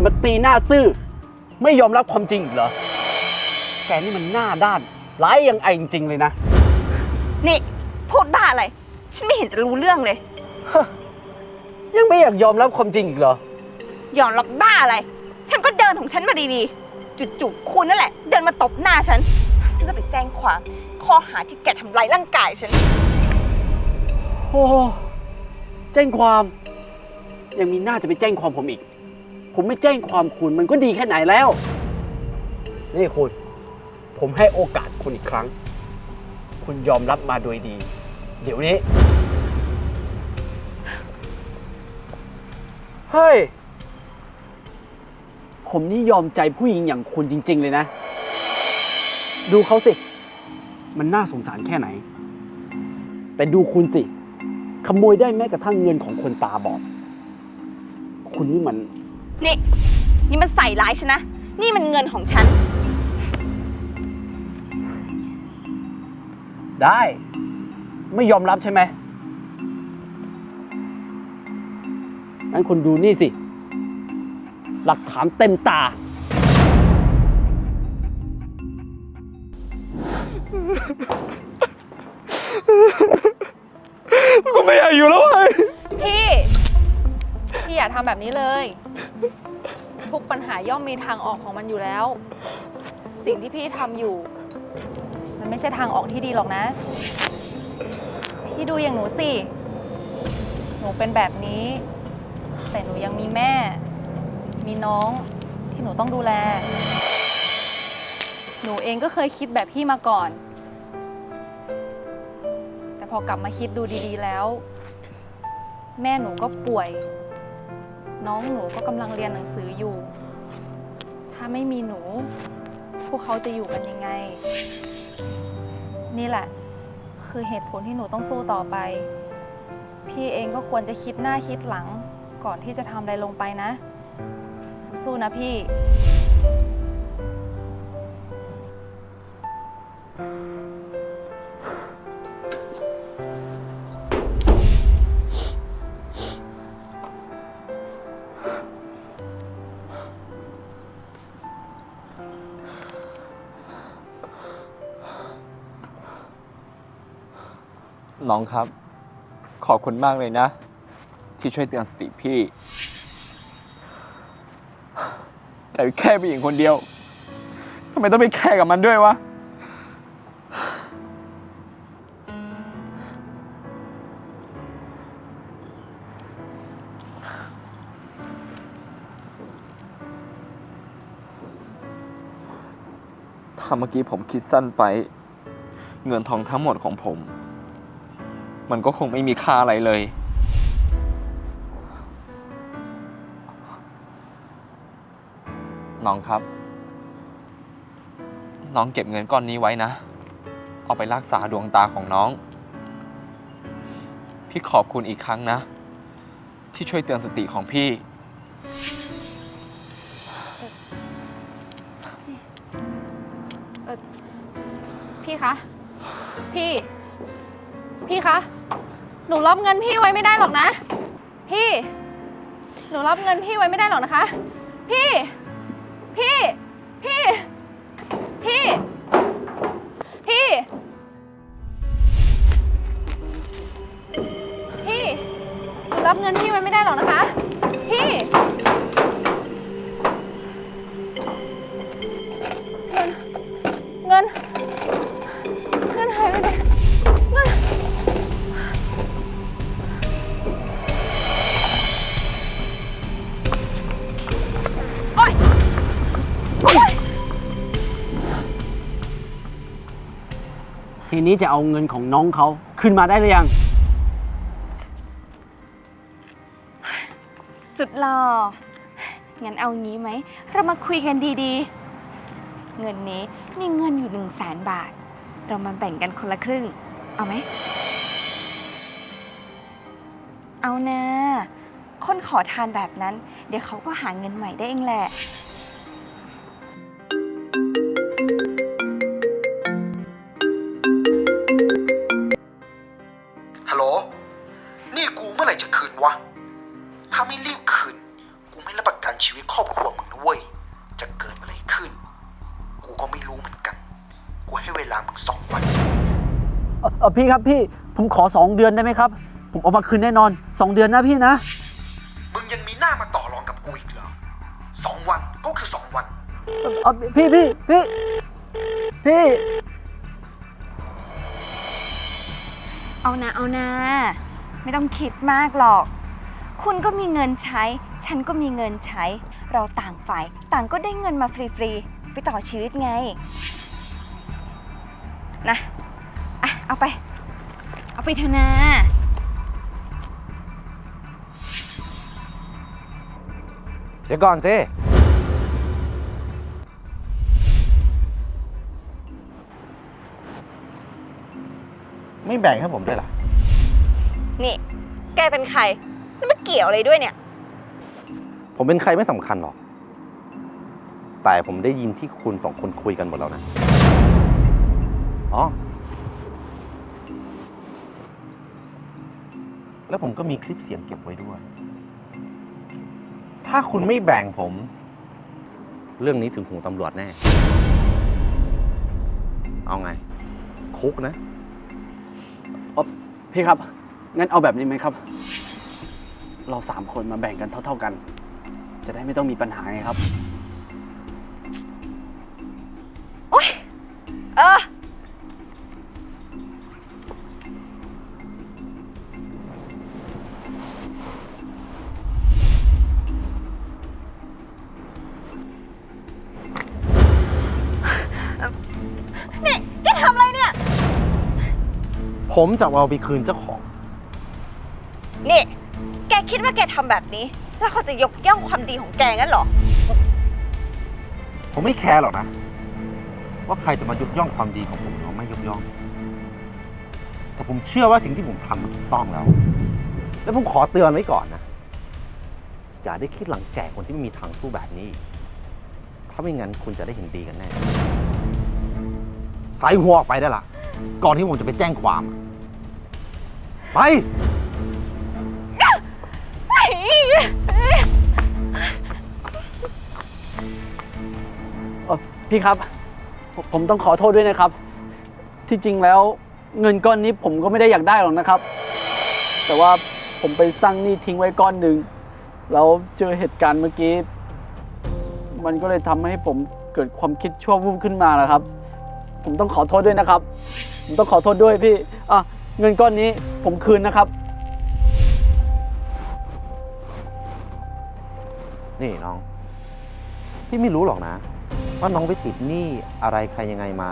จะมาตีหน้าซื่อ ไม่ยอมรับความจริงอีกเหรอ แกนี่มันหน้าด้าน ร้ายยังไอจริงๆเลยนะ นี่ พูดบ้าอะไร ฉันไม่เห็นจะรู้เรื่องเลย ยังไม่อยากยอมรับความจริงอีกเหรอ ยอมรับบ้าอะไร ฉันก็เดินของฉันมาดีๆ จู่ๆคุณนั่นแหละ เดินมาตบหน้าฉัน ฉันจะไปแจ้งความ ข้อหาที่แกทำร้ายร่างกายฉัน โอ้แจ้งความ ยังมีหน้าจะไปแจ้งความผมอีก ผมไม่แจ้งความคุณมันก็ดีแค่ไหนแล้ว นี่คุณ ผมให้โอกาสคุณอีกครั้ง คุณยอมรับมาโดยดี เดี๋ยวนี้ เฮ้ย ผมนี่ยอมใจผู้หญิงอย่างคุณจริง ๆ เลยนะ ดูเขาสิ มันน่าสงสารแค่ไหน แต่ดูคุณสิ ขโมยได้แม้กระทั่งเงินของคนตาบอด คุณนี่มัน นี่ นี่มันใส่ร้ายฉันนะ นี่มันเงินของฉัน ได้ ไม่ยอมรับใช่ไหมงั้นคุณดูนี่สิ หลักฐานเต็มตาก็ไม่อยากอยู่แล้วไอ้พี่ พี่อย่าทำแบบนี้เลย ทุกปัญหาย่อมมีทางออกของมันอยู่แล้ว สิ่งที่พี่ทำอยู่ มันไม่ใช่ทางออกที่ดีหรอกนะ พี่ดูอย่างหนูสิ หนูเป็นแบบนี้ แต่หนูยังมีแม่ มีน้องที่หนูต้องดูแล หนูเองก็เคยคิดแบบพี่มาก่อน แต่พอกลับมาคิดดูดีๆแล้ว แม่หนูก็ป่วย น้องหนูก็กำลังเรียนหนังสืออยู่ ถ้าไม่มีหนู พวกเขาจะอยู่กันยังไง นี่แหละ คือเหตุผลที่หนูต้องสู้ต่อไป พี่เองก็ควรจะคิดหน้าคิดหลัง ก่อนที่จะทำอะไรลงไปนะ สู้ๆนะพี่ น้องครับ ขอบคุณมากเลยนะ ที่ช่วยเตือนสติพี่ แต่แค่ผู้หญิงคนเดียวทำไมต้องไปแค่กับมันด้วยวะ ถ้าเมื่อกี้ผมคิดสั้นไป เงินทองทั้งหมดของผม มันก็คงไม่มีค่าอะไรเลย น้องครับ น้องเก็บเงินก้อนนี้ไว้นะ เอาไปรักษาดวงตาของน้อง พี่ขอบคุณอีกครั้งนะ ที่ช่วยเตือนสติของพี่ พี่คะ พี่ พี่คะ หนูรับเงินพี่ไว้ไม่ได้หรอกนะ พี่ หนูรับเงินพี่ไว้ไม่ได้หรอกนะคะ พี่ พี่ พี่ พี่ พี่ พี่ หนูรับเงินพี่ไว้ไม่ได้หรอกนะคะ พี่ เงิน เงิน นี้จะเอาเงินของน้องเขาขึ้นมาได้หรือยัง สุดหล่อ งั้นเอางี้ไหม เรามาคุยกันดีๆ เงินนี้มีเงินอยู่หนึ่งแสนบาท เรามาแบ่งกันคนละครึ่ง เอาไหม เอานะ คนขอทานแบบนั้น เดี๋ยวเขาก็หาเงินใหม่ได้เองแหละ ลามึงสองวัน เอ่อเออพี่ครับพี่ผมขอสองเดือนได้ไหมครับ ผมเอามาคืนแน่นอนสองเดือนนะพี่นะ มึงยังมีหน้ามาต่อรองกับกูอีกเหรอสองวันก็คือสองวัน เอ่อเอ่อพี่พี่พี่พี่เอานะเอานะไม่ต้องคิดมากหรอก คุณก็มีเงินใช้ ฉันก็มีเงินใช้ เราต่างฝ่าย ต่างก็ได้เงินมาฟรีๆ ไปต่อชีวิตไง นะอะเอาไป เอาไปเถอะนะเดี๋ยวก่อนสิไม่แบ่งให้ผมด้วยล่ะนี่ แกเป็นใครแล้วมาเกี่ยวอะไรด้วยเนี่ย ผมเป็นใครไม่สำคัญหรอก แต่ผมได้ยินที่คุณสองคนคุยกันหมดแล้วนะ อ๋อ แล้วผมก็มีคลิปเสียงเก็บไว้ด้วย ถ้าคุณไม่แบ่งผม เรื่องนี้ถึงหูตำรวจแน่ เอาไง คุกนะ พี่ครับ งั้นเอาแบบนี้ไหมครับ เราสามคนมาแบ่งกันเท่า ๆกัน จะได้ไม่ต้องมีปัญหาไงครับเออ ผมจะเอาไปคืนเจ้าของ นี่ แกคิดว่าแกทำแบบนี้ แล้วเขาจะยกย่องความดีของแกงั้นเหรอ ผมไม่แคร์หรอกนะ ว่าใครจะมายกย่องความดีของผมหรือไม่ยกย่อง แต่ผมเชื่อว่าสิ่งที่ผมทำมันถูกต้องแล้ว แล้วผมขอเตือนไว้ก่อนนะ อย่าได้คิดหลังแก่คนที่ไม่มีทางสู้แบบนี้ ถ้าไม่งั้นคุณจะได้เห็นดีกันแน่ สายหัวออกไปได้ละ ก่อนที่ผมจะไปแจ้งความไป เอ่อพี่ครับผมผมต้องขอโทษด้วยนะครับ ที่จริงแล้วเงินก้อนนี้ผมก็ไม่ได้อยากได้หรอกนะครับ แต่ว่าผมไปสร้างหนี้ทิ้งไว้ก้อนหนึ่งแล้วเจอเหตุการณ์เมื่อกี้ มันก็เลยทำให้ผมเกิดความคิดชั่ววูบขึ้นมาแล้วครับ ผมต้องขอโทษด้วยนะครับ ผมต้องขอโทษด้วยพี่อะเงินก้อนนี้ผมคืนนะครับ นี่น้อง พี่ไม่รู้หรอกนะ ว่าน้องไปติดหนี้อะไรใครยังไงมา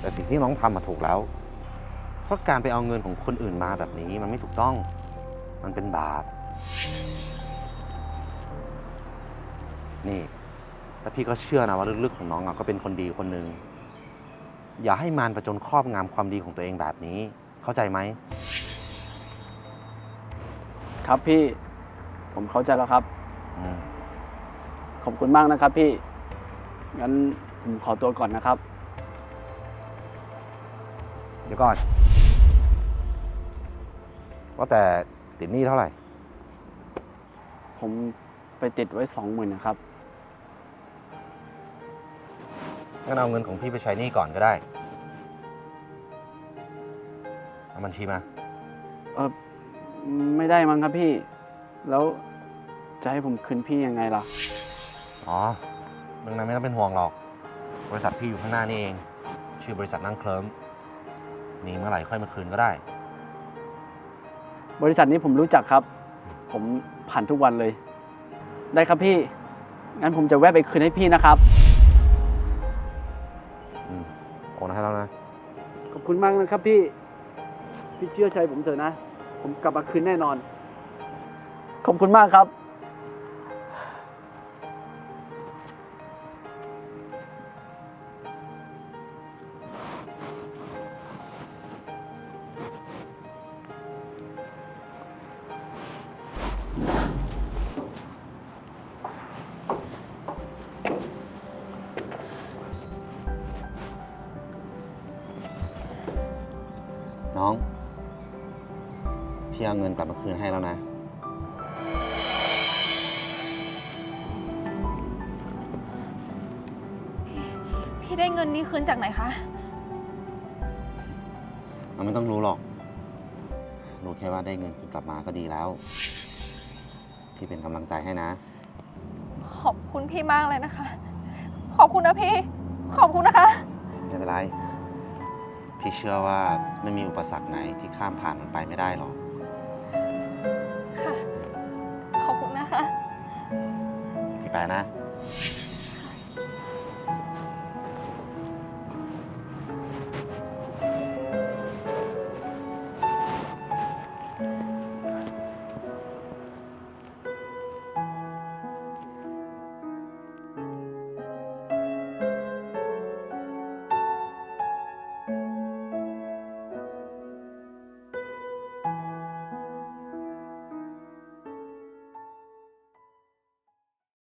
แต่สิ่งที่น้องทำมาถูกแล้ว เพราะการไปเอาเงินของคนอื่นมาแบบนี้มันไม่ถูกต้อง มันเป็นบาป นี่ แต่พี่ก็เชื่อนะว่าลึกๆของน้องอะก็เป็นคนดีคนหนึ่ง อย่าให้มารประจนครอบงำความดีของตัวเองแบบนี้ เข้าใจไหม ครับพี่ ผมเข้าใจแล้วครับ อืม ขอบคุณมากนะครับพี่ งั้นผมขอตัวก่อนนะครับ เดี๋ยวก่อน ว่าแต่ติดหนี้เท่าไหร่ ผมไปติดไว้สองหมื่นนะครับ งั้นเอาเงินของพี่ไปใช้หนี้ก่อนก็ได้ เอาบัญชีมา เออไม่ได้มั้งครับพี่ แล้วจะให้ผมคืนพี่ยังไงล่ะ อ๋อเรื่องนั้นไม่ต้องเป็นห่วงหรอก บริษัทพี่อยู่ข้างหน้านี่เอง ชื่อบริษัทนั่งเคลิ้มหนีเมื่อไหร่ค่อยมาคืนก็ได้ บริษัทนี้ผมรู้จักครับ ผมผ่านทุกวันเลย ได้ครับพี่ งั้นผมจะแวะไปคืนให้พี่นะครับ โอนให้แล้วนะ ขอบคุณมากนะครับพี่ พี่เชื่อใจผมเถอะนะ ผมกลับมาคืนแน่นอน ขอบคุณมากครับ พี่เอาเงินกลับมาคืนให้แล้วนะพี่พี่ได้เงินนี้คืนจากไหนคะ มันไม่ต้องรู้หรอก รู้แค่ว่าได้เงินคืนกลับมาก็ดีแล้ว พี่เป็นกำลังใจให้นะ ขอบคุณพี่มากเลยนะคะ ขอบคุณนะพี่ ขอบคุณนะคะ ไม่เป็นไร พี่เชื่อว่าไม่มีอุปสรรคไหนที่ข้ามผ่านมันไปไม่ได้หรอก นะคะพี่ไปนะ